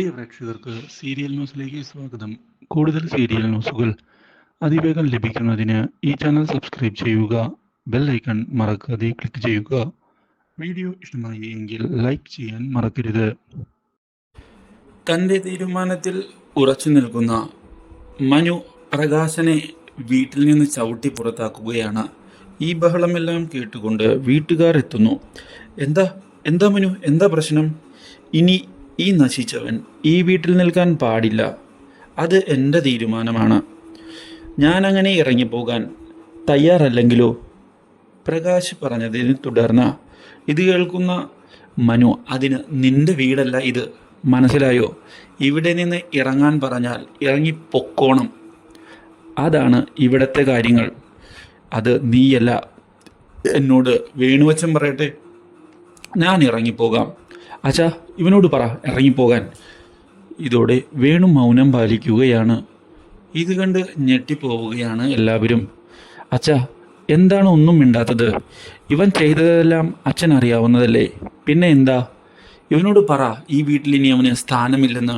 പ്രിയ പ്രേക്ഷകർക്ക് സീരിയൽ ന്യൂസിലേക്ക് സ്വാഗതം. കൂടുതൽ സീരിയൽ ന്യൂസുകൾ അതിവേഗം ലഭിക്കുന്നതിന് ഈ ചാനൽ സബ്സ്ക്രൈബ് ചെയ്യുക ബെൽ ഐക്കൺ മറക്കാതെ ക്ലിക്ക് ചെയ്യുക. വീഡിയോ ഇഷ്ടമായി എങ്കിൽ ലൈക്ക് ചെയ്യാൻ മറക്കരുത്. തന്റെ തീരുമാനത്തിൽ ഉറച്ചു നിൽക്കുന്ന മനു പ്രകാശനെ വീട്ടിൽ നിന്ന് ചവിട്ടി പുറത്താക്കുകയാണ്. ഈ ബഹളമെല്ലാം കേട്ടുകൊണ്ട് വീട്ടുകാരെത്തുന്നു എന്താ? എന്താ മനു? എന്താ പ്രശ്നം? ഇനി ഈ നശിച്ചവൻ ഈ വീട്ടിൽ നിൽക്കാൻ പാടില്ല. അത് എന്റെ തീരുമാനമാണ്. ഞാനങ്ങനെ ഇറങ്ങിപ്പോകാൻ തയ്യാറല്ലെങ്കിലോ? പ്രകാശ് പറഞ്ഞതിനെ തുടർന്ന് ഇത് കേൾക്കുന്ന മനു അതിന് നിന്റെ വീടല്ല ഇത്. മനസ്സിലായോ? ഇവിടെ നിന്ന് ഇറങ്ങാൻ പറഞ്ഞാൽ ഇറങ്ങി പൊക്കോണം അതാണ് ഇവിടത്തെ കാര്യങ്ങൾ. അത് നീയല്ല. എന്നോട് വേണുവച്ചൻ പറയട്ടെ? ഞാൻ ഇറങ്ങിപ്പോകാം. അച്ഛാ ഇവനോട് പറ ഇറങ്ങിപ്പോകാൻ. ഇതോടെ വേണു മൗനം പാലിക്കുകയാണ്. ഇത് കണ്ട് ഞെട്ടിപ്പോവുകയാണ് എല്ലാവരും. അച്ഛാ എന്താണ് ഒന്നും മിണ്ടാത്തത്? ഇവൻ ചെയ്തതെല്ലാം അച്ഛൻ അറിയാവുന്നതല്ലേ? പിന്നെ എന്താ? ഇവനോട് പറ ഈ വീട്ടിൽ ഇനി അവന് സ്ഥാനമില്ലെന്ന്.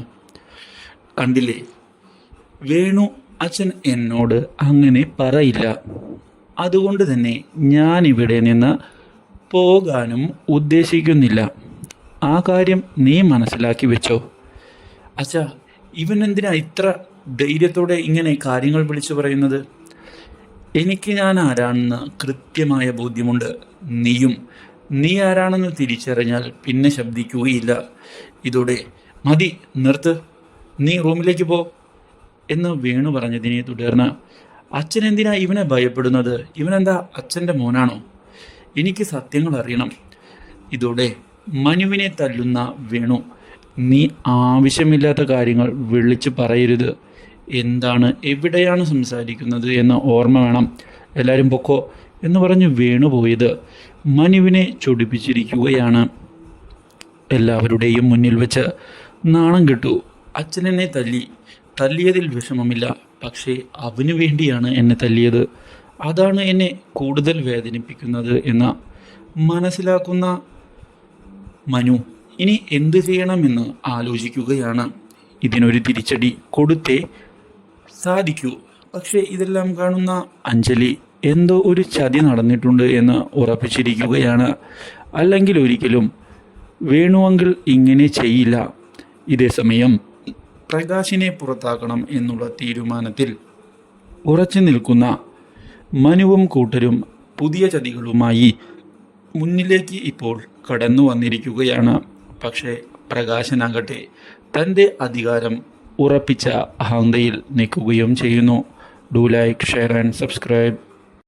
കണ്ടില്ലേ? വേണു അച്ഛൻ എന്നോട് അങ്ങനെ പറയില്ല. അതുകൊണ്ട് തന്നെ ഞാൻ ഇവിടെ നിന്ന് പോകാനും ഉദ്ദേശിക്കുന്നില്ല. ആ കാര്യം നീ മനസ്സിലാക്കി വെച്ചോ? അച്ഛാ ഇവനെന്തിനാ ഇത്ര ധൈര്യത്തോടെ ഇങ്ങനെ കാര്യങ്ങൾ വിളിച്ചു പറയുന്നത്? എനിക്ക് ഞാൻ ആരാണെന്ന് കൃത്യമായ ബോധ്യമുണ്ട്. നീയും നീ ആരാണെന്ന് തിരിച്ചറിഞ്ഞാൽ പിന്നെ ശബ്ദിക്കുകയില്ല. ഇതോടെ മതി നിർത്ത്. നീ റൂമിലേക്ക് പോ എന്ന് വേണു പറഞ്ഞതിനെ തുടർന്ന് അച്ഛൻ എന്തിനാ ഇവനെ ഭയപ്പെടുന്നത്? ഇവനെന്താ അച്ഛന്റെ മോനാണോ? എനിക്ക് സത്യങ്ങൾ അറിയണം. ഇതോടെ മനുവിനെ തല്ലുന്ന വേണു നീ ആവശ്യമില്ലാത്ത കാര്യങ്ങൾ വിളിച്ചു പറയരുത്. എന്താണ് എവിടെയാണ് സംസാരിക്കുന്നത് എന്ന ഓർമ്മ വേണം. എല്ലാവരും പൊക്കോ എന്ന് പറഞ്ഞ് വേണു പോയത് മനുവിനെ ചൊടിപ്പിച്ചിരിക്കുകയാണ് എല്ലാവരുടെയും മുന്നിൽ വെച്ച്. നാണം കിട്ടു. അച്ഛനെന്നെ തല്ലി. തല്ലിയതിൽ വിഷമമില്ല. പക്ഷേ അവന് വേണ്ടിയാണ് എന്നെ തല്ലിയത്. അതാണ് എന്നെ കൂടുതൽ വേദനിപ്പിക്കുന്നത് എന്ന മനസ്സിലാക്കുന്ന മനു ഇനി എന്ത് ചെയ്യണമെന്ന് ആലോചിക്കുകയാണ്. ഇതിനൊരു തിരിച്ചടി കൊടുത്തേ സാധിക്കൂ. പക്ഷേ ഇതെല്ലാം കാണുന്ന അഞ്ജലി എന്തോ ഒരു ചതി നടന്നിട്ടുണ്ട് എന്ന് ഉറപ്പിച്ചിരിക്കുകയാണ്. അല്ലെങ്കിൽ ഒരിക്കലും വേണുവെങ്കിൽ ഇങ്ങനെ ചെയ്യില്ല. ഇതേസമയം പ്രകാശിനെ പുറത്താക്കണം എന്നുള്ള തീരുമാനത്തിൽ ഉറച്ചു നിൽക്കുന്ന മനുവും കൂട്ടരും പുതിയ ചതികളുമായി മുന്നിലേക്ക് ഇപ്പോൾ കടന്നു വന്നിരിക്കുകയാണ്. പക്ഷേ പ്രകാശനാകട്ടെ തന്റെ അധികാരം ഉറപ്പിച്ച അഹന്തയിൽ നിൽക്കുകയും ചെയ്യുന്നു. Do like share and subscribe